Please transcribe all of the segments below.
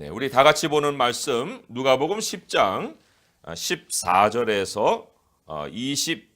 네, 우리 다 같이 보는 말씀 누가복음 10장 14절에서 20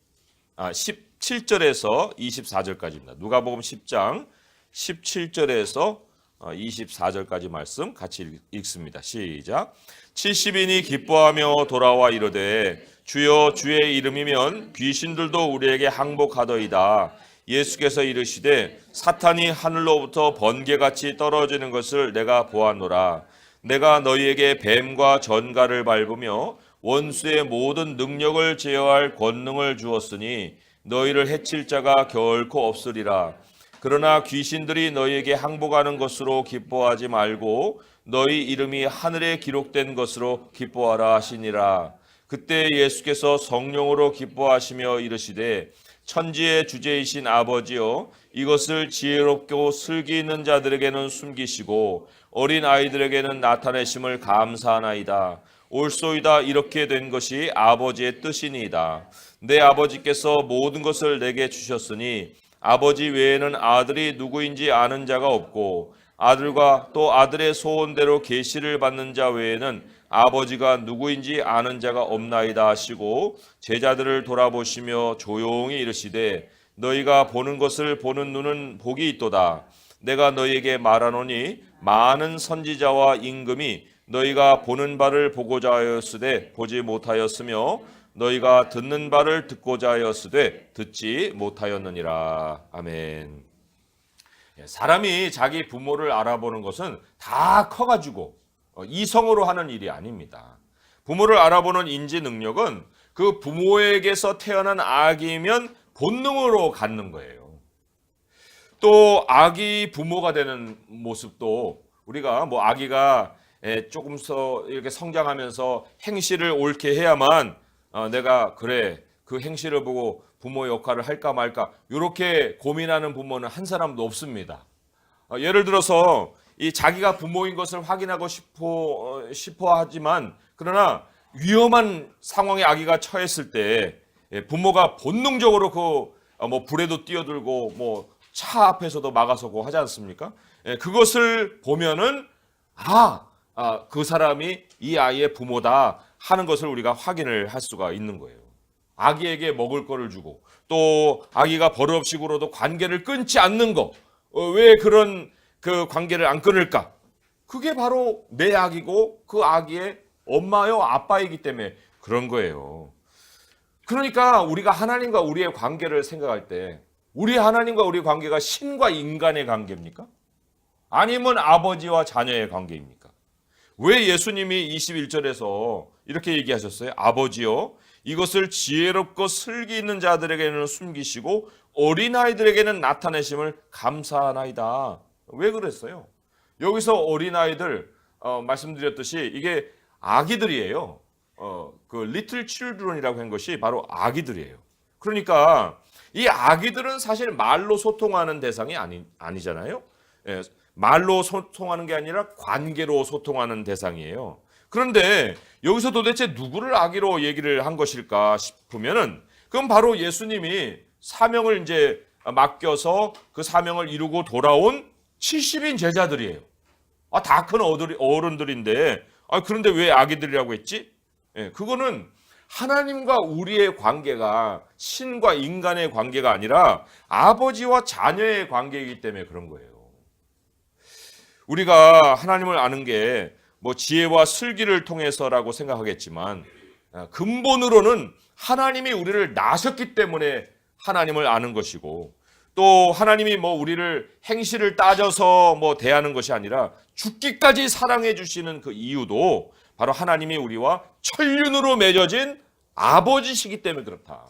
아, 17절에서 24절까지입니다. 누가복음 10장 17절에서 24절까지 말씀 같이 읽- 읽습니다. 시작. 70인이 기뻐하며 돌아와 이르되 주여 주의 이름이면 귀신들도 우리에게 항복하더이다. 예수께서 이르시되 사탄이 하늘로부터 번개같이 떨어지는 것을 내가 보았노라. 내가 너희에게 뱀과 전갈을 밟으며 원수의 모든 능력을 제어할 권능을 주었으니 너희를 해칠 자가 결코 없으리라. 그러나 귀신들이 너희에게 항복하는 것으로 기뻐하지 말고 너희 이름이 하늘에 기록된 것으로 기뻐하라 하시니라. 그때 예수께서 성령으로 기뻐하시며 이르시되 천지의 주제이신 아버지여 이것을 지혜롭고 슬기 있는 자들에게는 숨기시고 어린 아이들에게는 나타내심을 감사하나이다. 옳소이다 이렇게 된 것이 아버지의 뜻이니이다. 내 아버지께서 모든 것을 내게 주셨으니 아버지 외에는 아들이 누구인지 아는 자가 없고 아들과 또 아들의 소원대로 계시를 받는 자 외에는 아버지가 누구인지 아는 자가 없나이다 하시고 제자들을 돌아보시며 조용히 이르시되 너희가 보는 것을 보는 눈은 복이 있도다. 내가 너희에게 말하노니 많은 선지자와 임금이 너희가 보는 바를 보고자 하였으되 보지 못하였으며 너희가 듣는 바를 듣고자 하였으되 듣지 못하였느니라. 아멘. 예, 사람이 자기 부모를 알아보는 것은 다 커가지고 어, 이성으로 하는 일이 아닙니다. 부모를 알아보는 인지 능력은 그 부모에게서 태어난 아기면 본능으로 갖는 거예요. 또 아기 부모가 되는 모습도 우리가 뭐 아기가 예, 조금 더 이렇게 성장하면서 행실을 옳게 해야만 어, 내가 그래 그 행실을 보고 부모 역할을 할까 말까 이렇게 고민하는 부모는 한 사람도 없습니다. 어, 예를 들어서 이 자기가 부모인 것을 확인하고 싶어 어, 싶어 하지만 그러나 위험한 상황에 아기가 처했을 때 예, 부모가 본능적으로 그 뭐 불에도 뛰어들고 뭐 차 앞에서도 막아서고 하지 않습니까? 예, 그것을 보면은 아, 아, 그 사람이 이 아이의 부모다 하는 것을 우리가 확인을 할 수가 있는 거예요. 아기에게 먹을 거를 주고 또 아기가 굴어도 관계를 끊지 않는 거. 어, 왜 그런 그 관계를 안 끊을까? 그게 바로 내 아기고 그 아기의 엄마요 아빠이기 때문에 그런 거예요. 그러니까 우리가 하나님과 우리의 관계를 생각할 때 우리 하나님과 우리 관계가 신과 인간의 관계입니까? 아니면 아버지와 자녀의 관계입니까? 왜 예수님이 21절에서 이렇게 얘기하셨어요? 아버지요, 이것을 지혜롭고 슬기 있는 자들에게는 숨기시고 어린아이들에게는 나타내심을 감사하나이다. 왜 그랬어요? 여기서 어린아이들 어, 말씀드렸듯이 이게 아기들이에요. 어, 그 little children이라고 한 것이 바로 아기들이에요. 그러니까 이 아기들은 사실 말로 소통하는 대상이 아니, 아니잖아요. 예, 말로 소통하는 게 아니라 관계로 소통하는 대상이에요. 그런데 여기서 도대체 누구를 아기로 얘기를 한 것일까 싶으면은 그건 바로 예수님이 사명을 이제 맡겨서 그 사명을 이루고 돌아온 70인 제자들이에요. 아, 다 큰 어른들인데, 아, 그런데 왜 아기들이라고 했지? 예, 그거는 하나님과 우리의 관계가 신과 인간의 관계가 아니라 아버지와 자녀의 관계이기 때문에 그런 거예요. 우리가 하나님을 아는 게 뭐 지혜와 슬기를 통해서라고 생각하겠지만 아, 근본으로는 하나님이 우리를 낳으셨기 때문에 하나님을 아는 것이고 또 하나님이 뭐 우리를 행실을 따져서 뭐 대하는 것이 아니라 죽기까지 사랑해 주시는 그 이유도 바로 하나님이 우리와 천륜으로 맺어진 아버지시기 때문에 그렇다.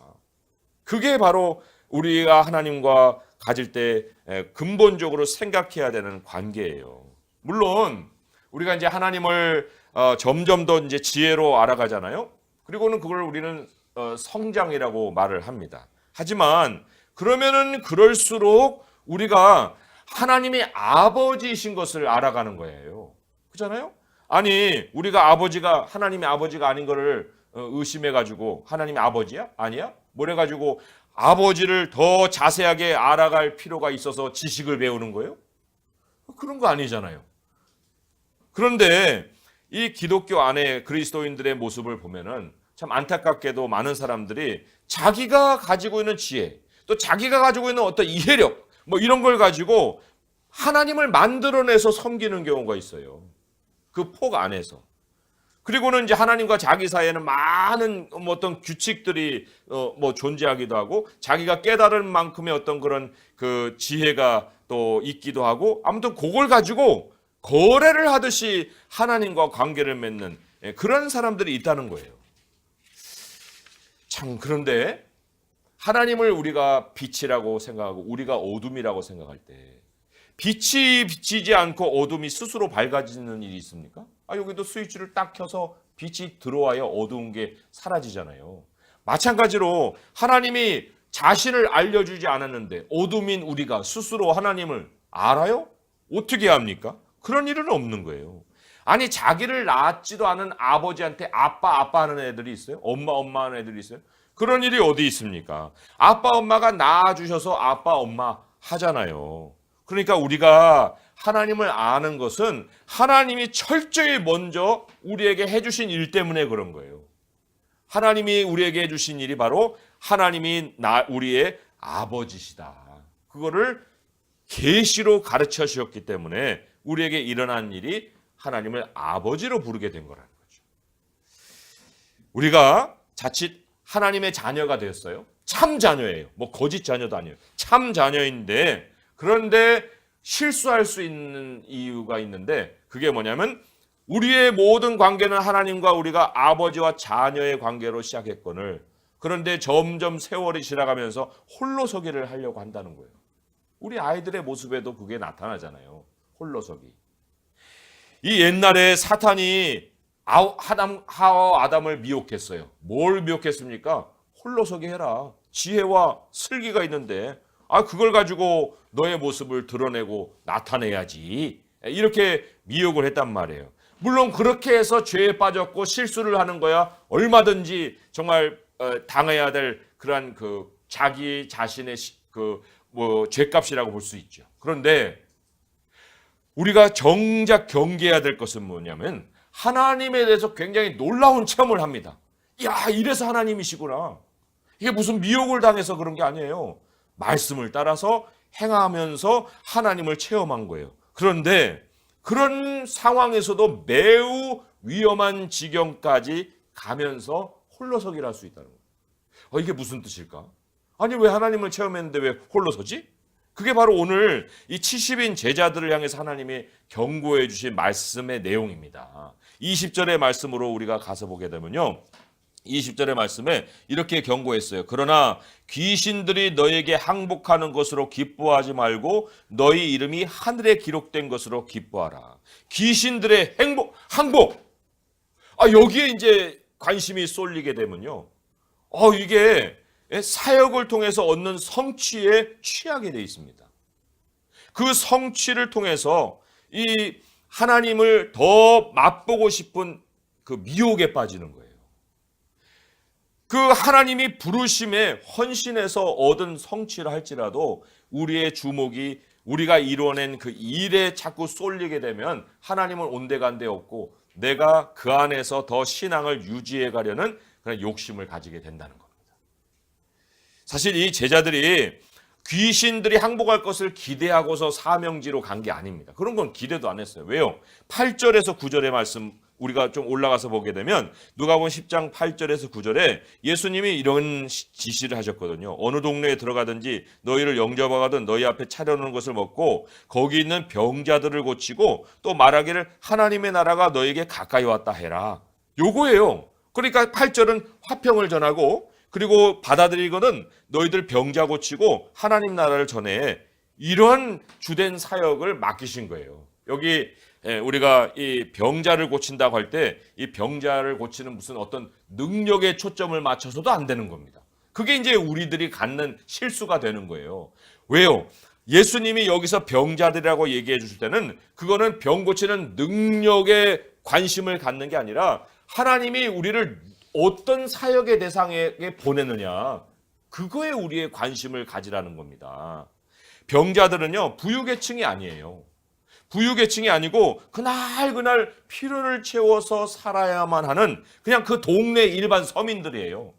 그게 바로 우리가 하나님과 가질 때 에, 근본적으로 생각해야 되는 관계예요. 물론 우리가 이제 하나님을 어, 점점 더 이제 지혜로 알아가잖아요. 그리고는 그걸 우리는 어, 성장이라고 말을 합니다. 하지만 그러면은 그럴수록 우리가 하나님이 아버지이신 것을 알아가는 거예요. 그렇잖아요? 아니 우리가 아버지가 하나님의 아버지가 아닌 거를 어, 의심해 가지고 하나님의 아버지야? 아니야? 뭐래 가지고 아버지를 더 자세하게 알아갈 필요가 있어서 지식을 배우는 거예요? 그런 거 아니잖아요. 그런데 이 기독교 안에 그리스도인들의 모습을 보면은 참 안타깝게도 많은 사람들이 자기가 가지고 있는 지혜, 또 자기가 가지고 있는 어떤 이해력, 뭐 이런 걸 가지고 하나님을 만들어내서 섬기는 경우가 있어요. 그 폭 안에서. 그리고는 이제 하나님과 자기 사이에는 많은 뭐 어떤 규칙들이 어뭐 존재하기도 하고 자기가 깨달은 만큼의 어떤 그런 그 지혜가 또 있기도 하고 아무튼 그걸 가지고 거래를 하듯이 하나님과 관계를 맺는 예, 그런 사람들이 있다는 거예요. 참 그런데 하나님을 우리가 빛이라고 생각하고 우리가 어둠이라고 생각할 때 빛이 비치지 않고 어둠이 스스로 밝아지는 일이 있습니까? 아 여기도 스위치를 딱 켜서 빛이 들어와야 어두운 게 사라지잖아요. 마찬가지로 하나님이 자신을 알려주지 않았는데 어둠인 우리가 스스로 하나님을 알아요? 어떻게 합니까? 그런 일은 없는 거예요. 아니 자기를 낳았지도 않은 아버지한테 아빠 아빠 하는 애들이 있어요? 엄마 엄마 하는 애들이 있어요? 그런 일이 어디 있습니까? 아빠 엄마가 낳아주셔서 아빠 엄마 하잖아요. 그러니까 우리가 하나님을 아는 것은 하나님이 철저히 먼저 우리에게 해주신 일 때문에 그런 거예요. 하나님이 우리에게 해주신 일이 바로 하나님이 나 우리의 아버지시다. 그거를 계시로 가르쳐 주셨기 때문에 우리에게 일어난 일이 하나님을 아버지로 부르게 된 거라는 거죠. 우리가 자칫 하나님의 자녀가 되었어요. 참 자녀예요. 뭐 거짓 자녀도 아니에요. 참 자녀인데 그런데 실수할 수 있는 이유가 있는데 그게 뭐냐면 우리의 모든 관계는 하나님과 우리가 아버지와 자녀의 관계로 시작했거늘 그런데 점점 세월이 지나가면서 홀로서기를 하려고 한다는 거예요. 우리 아이들의 모습에도 그게 나타나잖아요. 홀로서기. 이 옛날에 사탄이 하담, 하와 아담을 미혹했어요. 뭘 미혹했습니까? 홀로서기 해라. 지혜와 슬기가 있는데 아 그걸 가지고 너의 모습을 드러내고 나타내야지. 이렇게 미혹을 했단 말이에요. 물론 그렇게 해서 죄에 빠졌고 실수를 하는 거야 얼마든지 정말 어, 당해야 될 그러한 그 자기 자신의 그 뭐 죄값이라고 볼 수 있죠. 그런데 우리가 정작 경계해야 될 것은 뭐냐면 하나님에 대해서 굉장히 놀라운 체험을 합니다. 야, 이래서 하나님이시구나. 이게 무슨 미혹을 당해서 그런 게 아니에요. 말씀을 따라서 행하면서 하나님을 체험한 거예요. 그런데 그런 상황에서도 매우 위험한 지경까지 가면서 홀로서기를 할 수 있다는 거예요. 어, 이게 무슨 뜻일까? 아니, 왜 하나님을 체험했는데 왜 홀로서지? 그게 바로 오늘 이 70인 제자들을 향해서 하나님이 경고해 주신 말씀의 내용입니다. 20절의 말씀으로 우리가 가서 보게 되면요. 20절의 말씀에 이렇게 경고했어요. 그러나 귀신들이 너에게 항복하는 것으로 기뻐하지 말고 너희 이름이 하늘에 기록된 것으로 기뻐하라. 귀신들의 행복, 항복. 아, 여기에 이제 관심이 쏠리게 되면요. 어, 이게 사역을 통해서 얻는 성취에 취하게 돼 있습니다. 그 성취를 통해서 이 하나님을 더 맛보고 싶은 그 미혹에 빠지는 거예요. 그 하나님이 부르심에 헌신해서 얻은 성취를 할지라도 우리의 주목이 우리가 이루어낸 그 일에 자꾸 쏠리게 되면 하나님은 온데간데 없고 내가 그 안에서 더 신앙을 유지해 가려는 그런 욕심을 가지게 된다는 겁니다. 사실 이 제자들이 귀신들이 항복할 것을 기대하고서 사명지로 간 게 아닙니다. 그런 건 기대도 안 했어요. 왜요? 8절에서 9절의 말씀 우리가 좀 올라가서 보게 되면 누가복음 10장 8절에서 9절에 예수님이 이런 지시를 하셨거든요. 어느 동네에 들어가든지 너희를 영접하거든 너희 앞에 차려놓은 것을 먹고 거기 있는 병자들을 고치고 또 말하기를 하나님의 나라가 너에게 가까이 왔다 해라. 요거예요. 그러니까 8절은 화평을 전하고 그리고 받아들이거든 너희들 병자 고치고 하나님 나라를 전해 이런 주된 사역을 맡기신 거예요. 여기 예, 우리가 이 병자를 고친다고 할 때 이 병자를 고치는 무슨 어떤 능력에 초점을 맞춰서도 안 되는 겁니다. 그게 이제 우리들이 갖는 실수가 되는 거예요. 왜요? 예수님이 여기서 병자들이라고 얘기해 주실 때는 그거는 병 고치는 능력에 관심을 갖는 게 아니라 하나님이 우리를 어떤 사역의 대상에게 보내느냐 그거에 우리의 관심을 가지라는 겁니다. 병자들은요 부유계층이 아니에요. 부유계층이 아니고 그날 그날 필요를 채워서 살아야만 하는 그냥 그 동네 일반 서민들이에요.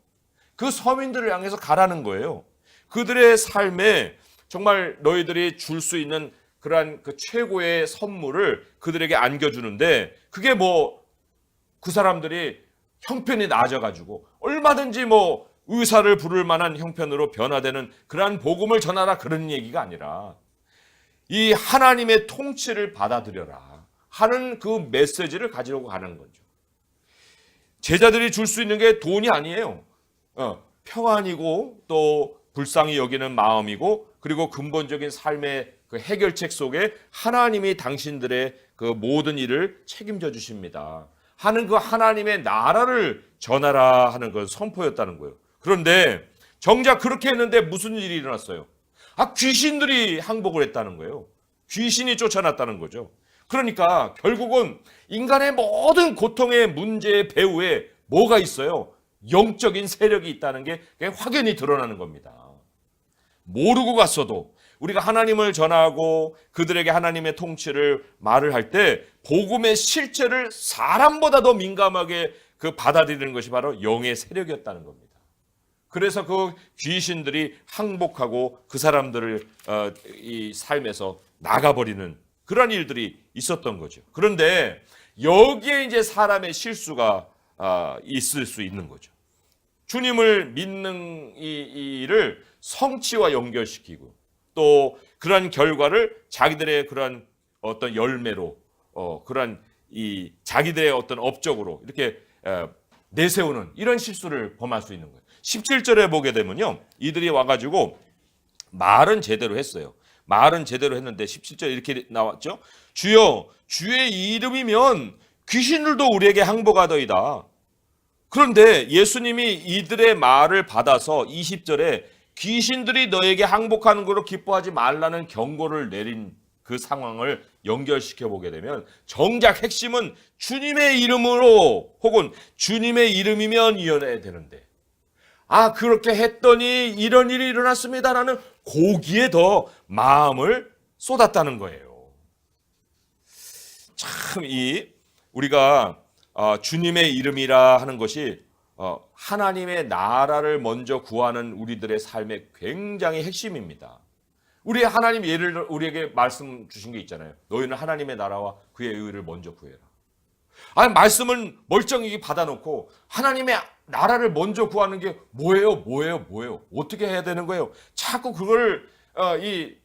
그 서민들을 향해서 가라는 거예요. 그들의 삶에 정말 너희들이 줄 수 있는 그러한 그 최고의 선물을 그들에게 안겨주는데 그게 뭐 그 사람들이 형편이 나아져가지고 얼마든지 뭐 의사를 부를 만한 형편으로 변화되는 그러한 복음을 전하라 그런 얘기가 아니라 이 하나님의 통치를 받아들여라 하는 그 메시지를 가지려고 하는 거죠. 제자들이 줄 수 있는 게 돈이 아니에요. 어, 평안이고 또 불쌍히 여기는 마음이고 그리고 근본적인 삶의 그 해결책 속에 하나님이 당신들의 그 모든 일을 책임져 주십니다. 하는 그 하나님의 나라를 전하라 하는 그 선포였다는 거예요. 그런데 정작 그렇게 했는데 무슨 일이 일어났어요? 아, 귀신들이 항복을 했다는 거예요. 귀신이 쫓아났다는 거죠. 그러니까 결국은 인간의 모든 고통의 문제의 배후에 뭐가 있어요? 영적인 세력이 있다는 게 확연히 드러나는 겁니다. 모르고 갔어도 우리가 하나님을 전하고 그들에게 하나님의 통치를 말을 할 때 복음의 실체를 사람보다 더 민감하게 그 받아들이는 것이 바로 영의 세력이었다는 겁니다. 그래서 그 귀신들이 항복하고 그 사람들을 어, 이 삶에서 나가버리는 그런 일들이 있었던 거죠. 그런데 여기에 이제 사람의 실수가 아, 있을 수 있는 거죠. 주님을 믿는 이, 이 일을 성취와 연결시키고 또 그러한 결과를 자기들의 그러한 어떤 열매로 어, 그러한 이 자기들의 어떤 업적으로 이렇게 에, 내세우는 이런 실수를 범할 수 있는 거예요. 17절에 보게 되면요. 이들이 와가지고 말은 제대로 했어요. 말은 제대로 했는데 17절 이렇게 나왔죠. 주여 주의 이름이면 귀신들도 우리에게 항복하더이다. 그런데 예수님이 이들의 말을 받아서 20절에 귀신들이 너에게 항복하는 거로 기뻐하지 말라는 경고를 내린 그 상황을 연결시켜 보게 되면 정작 핵심은 주님의 이름으로 혹은 주님의 이름이면 이어내야 되는데 아 그렇게 했더니 이런 일이 일어났습니다라는 고기에 더 마음을 쏟았다는 거예요. 참 이 우리가 어, 주님의 이름이라 하는 것이 어, 하나님의 나라를 먼저 구하는 우리들의 삶의 굉장히 핵심입니다. 우리 하나님 예를 우리에게 말씀 주신 게 있잖아요. 너희는 하나님의 나라와 그의 의를 먼저 구해라. 아니 말씀은 멀쩡히 받아놓고 하나님의 나라를 먼저 구하는 게 뭐예요? 뭐예요? 뭐예요? 어떻게 해야 되는 거예요? 자꾸 그걸 어, 이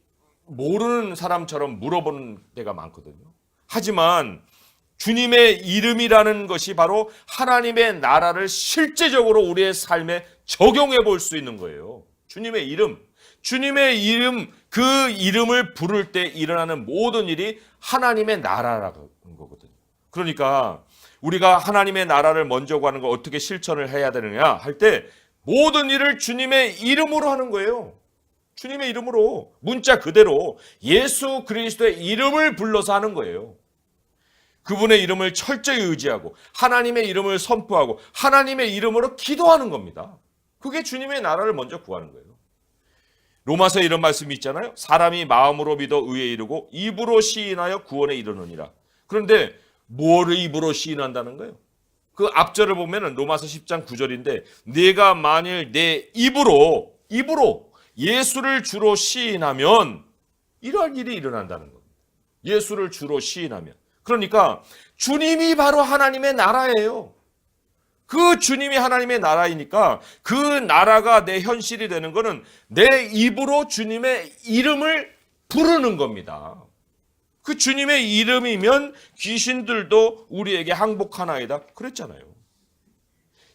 모르는 사람처럼 물어보는 때가 많거든요. 하지만 주님의 이름이라는 것이 바로 하나님의 나라를 실제적으로 우리의 삶에 적용해 볼 수 있는 거예요. 주님의 이름. 주님의 이름, 그 이름을 부를 때 일어나는 모든 일이 하나님의 나라라는 거거든요. 그러니까 우리가 하나님의 나라를 먼저 구하는 걸 어떻게 실천을 해야 되느냐 할 때 모든 일을 주님의 이름으로 하는 거예요. 주님의 이름으로 문자 그대로 예수 그리스도의 이름을 불러서 하는 거예요. 그분의 이름을 철저히 의지하고 하나님의 이름을 선포하고 하나님의 이름으로 기도하는 겁니다. 그게 주님의 나라를 먼저 구하는 거예요. 로마서 이런 말씀이 있잖아요. 사람이 마음으로 믿어 의에 이르고 입으로 시인하여 구원에 이르느니라. 그런데 뭐를 입으로 시인한다는 거예요? 그 앞절을 보면은 로마서 10장 9절인데 내가 만일 내 입으로 입으로 예수를 주로 시인하면 이러한 일이 일어난다는 겁니다. 예수를 주로 시인하면 그러니까 주님이 바로 하나님의 나라예요. 그 주님이 하나님의 나라이니까 그 나라가 내 현실이 되는 것은 내 입으로 주님의 이름을 부르는 겁니다. 그 주님의 이름이면 귀신들도 우리에게 항복하나이다. 그랬잖아요.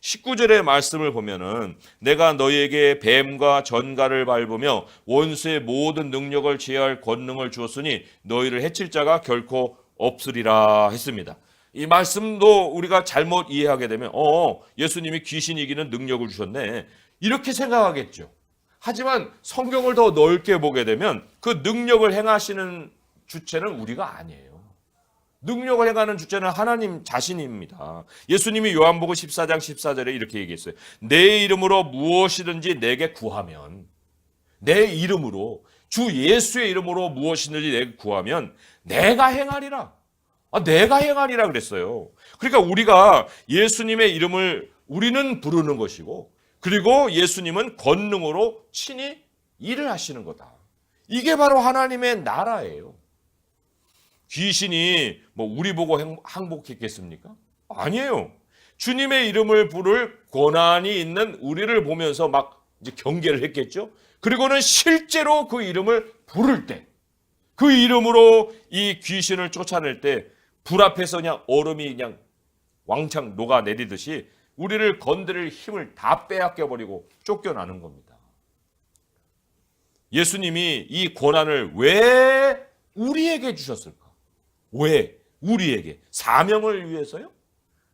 19절의 말씀을 보면은 내가 너희에게 뱀과 전갈을 밟으며 원수의 모든 능력을 제어할 권능을 주었으니 너희를 해칠 자가 결코 없으리라 했습니다. 이 말씀도 우리가 잘못 이해하게 되면 어 예수님이 귀신 이기는 능력을 주셨네 이렇게 생각하겠죠. 하지만 성경을 더 넓게 보게 되면 그 능력을 행하시는 주체는 우리가 아니에요. 능력을 행하는 주체는 하나님 자신입니다. 예수님이 요한복음 14장 14절에 이렇게 얘기했어요. 내 이름으로 무엇이든지 내게 구하면 내 이름으로 주 예수의 이름으로 무엇이든지 내가 구하면 내가 행하리라. 아, 내가 행하리라 그랬어요. 그러니까 우리가 예수님의 이름을 우리는 부르는 것이고 그리고 예수님은 권능으로 친히 일을 하시는 거다. 이게 바로 하나님의 나라예요. 귀신이 뭐 우리 보고 행- 항복했겠습니까? 아니에요. 주님의 이름을 부를 권한이 있는 우리를 보면서 막 이제 경계를 했겠죠. 그리고는 실제로 그 이름을 부를 때, 그 이름으로 이 귀신을 쫓아낼 때, 불 앞에서 그냥 얼음이 그냥 왕창 녹아내리듯이 우리를 건드릴 힘을 다 빼앗겨 버리고 쫓겨나는 겁니다. 예수님이 이 권한을 왜 우리에게 주셨을까? 왜 우리에게 사명을 위해서요?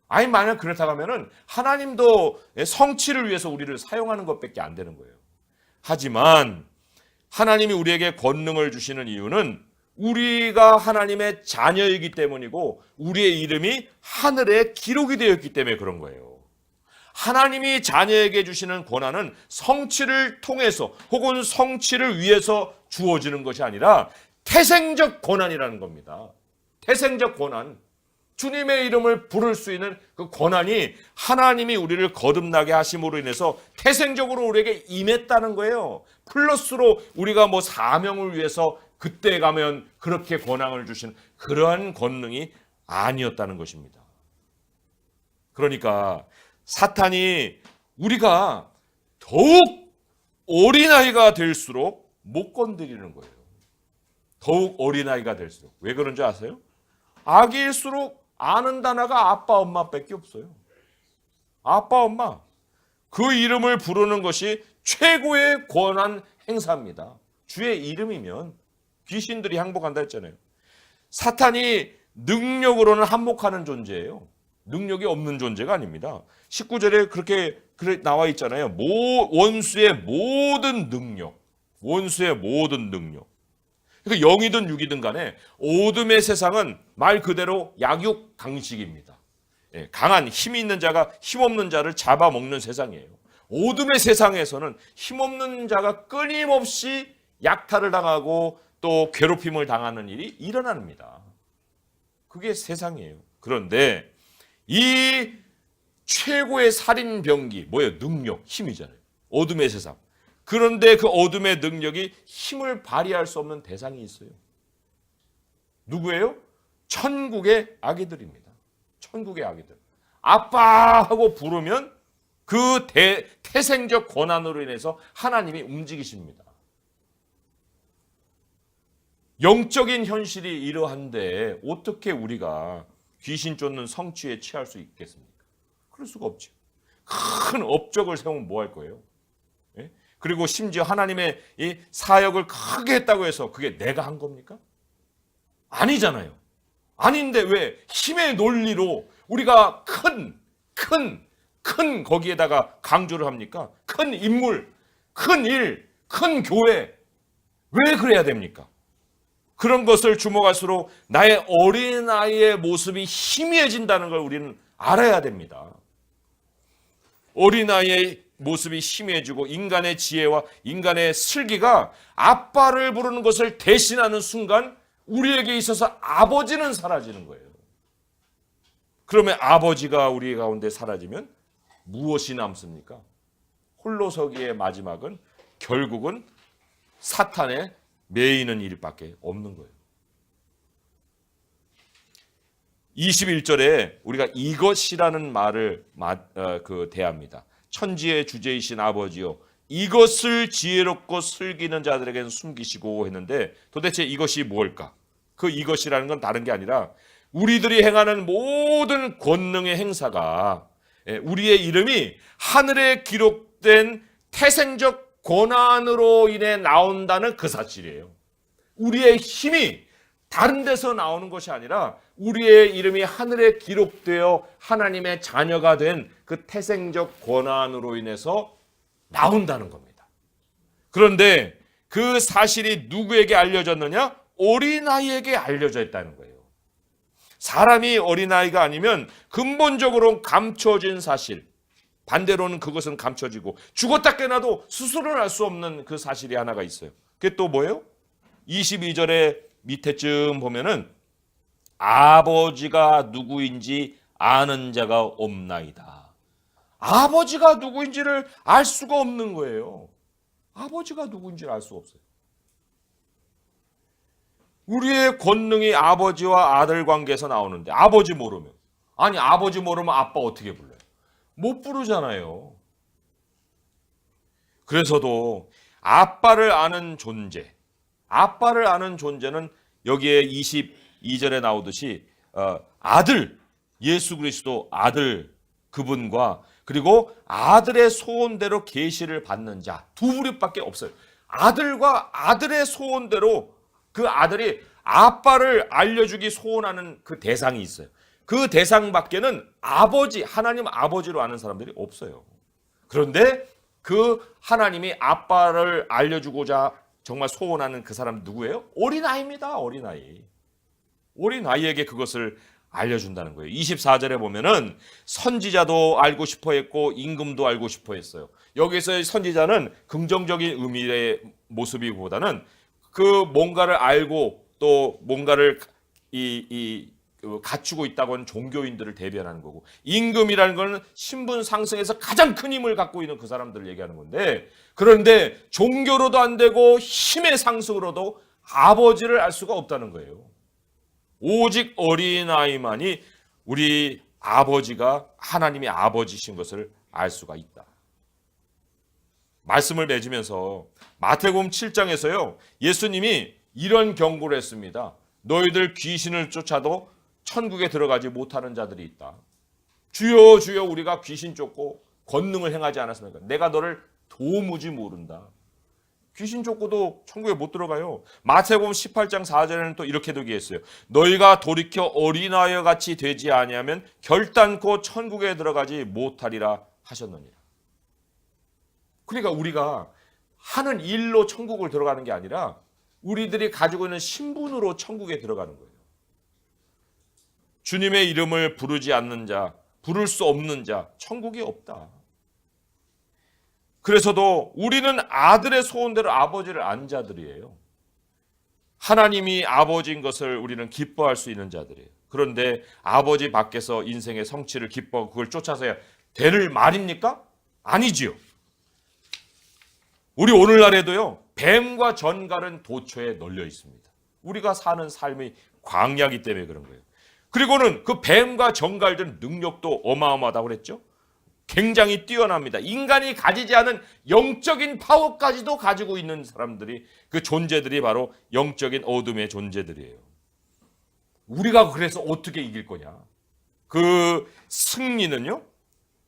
아니 만약 그렇다고 하면은 하나님도 성취를 위해서 우리를 사용하는 것밖에 안 되는 거예요. 하지만 하나님이 우리에게 권능을 주시는 이유는 우리가 하나님의 자녀이기 때문이고 우리의 이름이 하늘에 기록이 되었기 때문에 그런 거예요. 하나님이 자녀에게 주시는 권한은 성취를 통해서 혹은 성취를 위해서 주어지는 것이 아니라 태생적 권한이라는 겁니다. 태생적 권한. 주님의 이름을 부를 수 있는 그 권한이 하나님이 우리를 거듭나게 하심으로 인해서 태생적으로 우리에게 임했다는 거예요. 플러스로 우리가 뭐 사명을 위해서 그때 가면 그렇게 권한을 주신 그러한 권능이 아니었다는 것입니다. 그러니까 사탄이 우리가 더욱 어린아이가 될수록 못 건드리는 거예요. 더욱 어린아이가 될수록. 왜 그런 줄 아세요? 아기일수록 아는 단어가 아빠 엄마밖에 없어요. 아빠 엄마. 그 이름을 부르는 것이 최고의 권한 행사입니다. 주의 이름이면 귀신들이 항복한다 했잖아요. 사탄이 능력으로는 한몫하는 존재예요. 능력이 없는 존재가 아닙니다. 19절에 그렇게 나와 있잖아요. 모, 원수의 모든 능력. 원수의 모든 능력. 그러니까 영이든 육이든 간에 오둠의 세상은 말 그대로 약육 강식입니다. 예, 강한 힘이 있는 자가 힘없는 자를 잡아먹는 세상이에요. 오둠의 세상에서는 힘없는 자가 끊임없이 약탈을 당하고 또 괴롭힘을 당하는 일이 일어납니다. 그게 세상이에요. 그런데 이 최고의 살인 병기 뭐예요? 능력, 힘이잖아요. 어둠의 세상. 그런데 그 어둠의 능력이 힘을 발휘할 수 없는 대상이 있어요. 누구예요? 천국의 아기들입니다. 천국의 아기들. 아빠 하고 부르면 그 대, 태생적 권한으로 인해서 하나님이 움직이십니다. 영적인 현실이 이러한데 어떻게 우리가 귀신 쫓는 성취에 취할 수 있겠습니까? 그럴 수가 없죠. 큰 업적을 세우면 뭐 할 거예요? 예? 그리고 심지어 하나님의 이 사역을 크게 했다고 해서 그게 내가 한 겁니까? 아니잖아요. 아닌데 왜 힘의 논리로 우리가 큰, 큰, 큰 거기에다가 강조를 합니까? 큰 인물, 큰 일, 큰 교회. 왜 그래야 됩니까? 그런 것을 주목할수록 나의 어린아이의 모습이 희미해진다는 걸 우리는 알아야 됩니다. 어린아이의 모습이 희미해지고 인간의 지혜와 인간의 슬기가 아빠를 부르는 것을 대신하는 순간 우리에게 있어서 아버지는 사라지는 거예요. 그러면 아버지가 우리 가운데 사라지면 무엇이 남습니까? 홀로서기의 마지막은 결국은 사탄의 매이는 일밖에 없는 거예요. 21절에 우리가 이것이라는 말을 어, 그 대합니다. 천지의 주제이신 아버지요. 이것을 지혜롭고 슬기는 자들에게는 숨기시고 했는데 도대체 이것이 무엇일까? 그 이것이라는 건 다른 게 아니라 우리들이 행하는 모든 권능의 행사가 예, 우리의 이름이 하늘에 기록된 태생적 권한으로 인해 나온다는 그 사실이에요. 우리의 힘이 다른 데서 나오는 것이 아니라 우리의 이름이 하늘에 기록되어 하나님의 자녀가 된 그 태생적 권한으로 인해서 나온다는 겁니다. 그런데 그 사실이 누구에게 알려졌느냐? 어린아이에게 알려져 있다는 거예요. 사람이 어린아이가 아니면 근본적으로 감춰진 사실, 반대로는 그것은 감춰지고 죽었다 깨나도 스스로는 알수 없는 그 사실이 하나가 있어요. 그게 또 뭐예요? 22절의 밑에쯤 보면은 아버지가 누구인지 아는 자가 없나이다. 아버지가 누구인지를 알 수가 없는 거예요. 아버지가 누구인지를 알 수가 없어요. 우리의 권능이 아버지와 아들 관계에서 나오는데 아버지 모르면 아니 아버지 모르면 아빠 어떻게 불러요? 못 부르잖아요. 그래서도 아빠를 아는 존재, 아빠를 아는 존재는 여기에 22절에 나오듯이 어, 아들 예수 그리스도 아들 그분과 그리고 아들의 소원대로 계시를 받는 자두 그룹밖에 없어요. 아들과 아들의 소원대로 그 아들이 아빠를 알려주기 소원하는 그 대상이 있어요. 그 대상 밖에는 아버지 하나님 아버지로 아는 사람들이 없어요. 그런데 그 하나님이 아빠를 알려주고자 정말 소원하는 그 사람 누구예요? 어린아이입니다. 어린아이. 어린아이에게 그것을 알려준다는 거예요. 24절에 보면은 선지자도 알고 싶어 했고 임금도 알고 싶어 했어요. 여기서의 선지자는 긍정적인 의미의 모습이보다는 그 뭔가를 알고 또 뭔가를 이, 이그 갖추고 있다고 하는 종교인들을 대변하는 거고 임금이라는 거는 신분 상승에서 가장 큰 힘을 갖고 있는 그 사람들을 얘기하는 건데 그런데 종교로도 안 되고 힘의 상승으로도 아버지를 알 수가 없다는 거예요. 오직 어린아이만이 우리 아버지가 하나님의 아버지신 것을 알 수가 있다. 말씀을 맺으면서 마태복음 7장에서요. 예수님이 이런 경고를 했습니다. 너희들 귀신을 쫓아도 천국에 들어가지 못하는 자들이 있다. 주여 주여 우리가 귀신 쫓고 권능을 행하지 않았습니까? 내가 너를 도무지 모른다. 귀신 쫓고도 천국에 못 들어가요. 마태복음 18장 4절에는 또 이렇게 되기했어요. 너희가 돌이켜 어린아이와 같이 되지 아니하면 결단코 천국에 들어가지 못하리라 하셨느니라. 그러니까 우리가 하는 일로 천국을 들어가는 게 아니라 우리들이 가지고 있는 신분으로 천국에 들어가는 거예요. 주님의 이름을 부르지 않는 자, 부를 수 없는 자, 천국이 없다. 그래서도 우리는 아들의 소원대로 아버지를 안 자들이에요. 하나님이 아버지인 것을 우리는 기뻐할 수 있는 자들이에요. 그런데 아버지 밖에서 인생의 성취를 기뻐하고 그걸 쫓아서야 되를 말입니까? 아니지요. 우리 오늘날에도요. 뱀과 전갈은 도처에 널려 있습니다. 우리가 사는 삶이 광야기 때문에 그런 거예요. 그리고는 그 뱀과 전갈들 능력도 어마어마하다고 그랬죠. 굉장히 뛰어납니다. 인간이 가지지 않은 영적인 파워까지도 가지고 있는 사람들이 그 존재들이 바로 영적인 어둠의 존재들이에요. 우리가 그래서 어떻게 이길 거냐? 그 승리는요.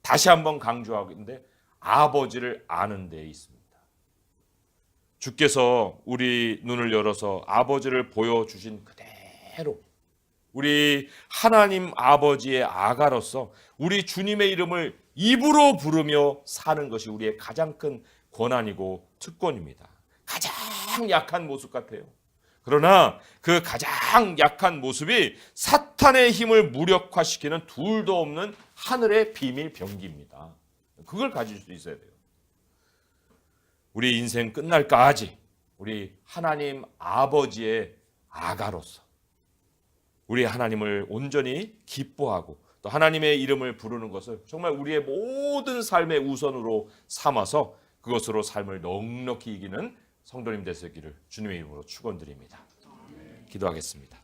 다시 한번 강조하는데 아버지를 아는 데에 있습니다. 주께서 우리 눈을 열어서 아버지를 보여 주신 그대로 우리 하나님 아버지의 아가로서 우리 주님의 이름을 입으로 부르며 사는 것이 우리의 가장 큰 권한이고 특권입니다. 가장 약한 모습 같아요. 그러나 그 가장 약한 모습이 사탄의 힘을 무력화시키는 둘도 없는 하늘의 비밀 병기입니다. 그걸 가질 수 있어야 돼요. 우리 인생 끝날까지 우리 하나님 아버지의 아가로서 우리 하나님을 온전히 기뻐하고 또 하나님의 이름을 부르는 것을 정말 우리의 모든 삶의 우선으로 삼아서 그것으로 삶을 넉넉히 이기는 성도님 되시기를 주님의 이름으로 축원드립니다. 기도하겠습니다.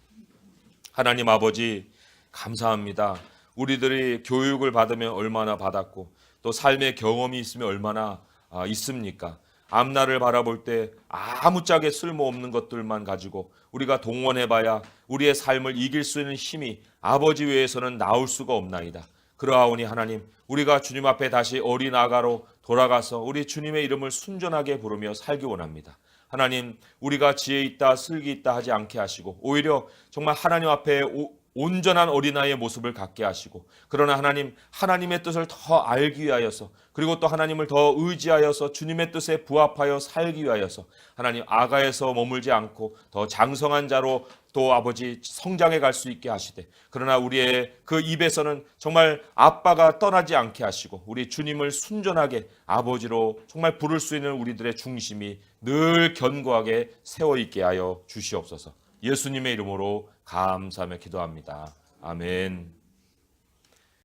하나님 아버지 감사합니다. 우리들이 교육을 받으면 얼마나 받았고 또 삶의 경험이 있으면 얼마나 아, 있습니까? 앞날을 바라볼 때 아무짝에 쓸모없는 것들만 가지고 우리가 동원해봐야 우리의 삶을 이길 수 있는 힘이 아버지 외에서는 나올 수가 없나이다. 그러하오니 하나님, 우리가 주님 앞에 다시 어린 아가로 돌아가서 우리 주님의 이름을 순전하게 부르며 살기 원합니다. 하나님, 우리가 지혜 있다, 슬기 있다 하지 않게 하시고 오히려 정말 하나님 앞에 오, 온전한 어린아이의 모습을 갖게 하시고 그러나 하나님 하나님의 뜻을 더 알기 위하여서 그리고 또 하나님을 더 의지하여서 주님의 뜻에 부합하여 살기 위하여서 하나님 아가에서 머물지 않고 더 장성한 자로 또 아버지 성장해 갈 수 있게 하시되 그러나 우리의 그 입에서는 정말 아빠가 떠나지 않게 하시고 우리 주님을 순전하게 아버지로 정말 부를 수 있는 우리들의 중심이 늘 견고하게 세워 있게 하여 주시옵소서. 예수님의 이름으로 감사하며 기도합니다. 아멘.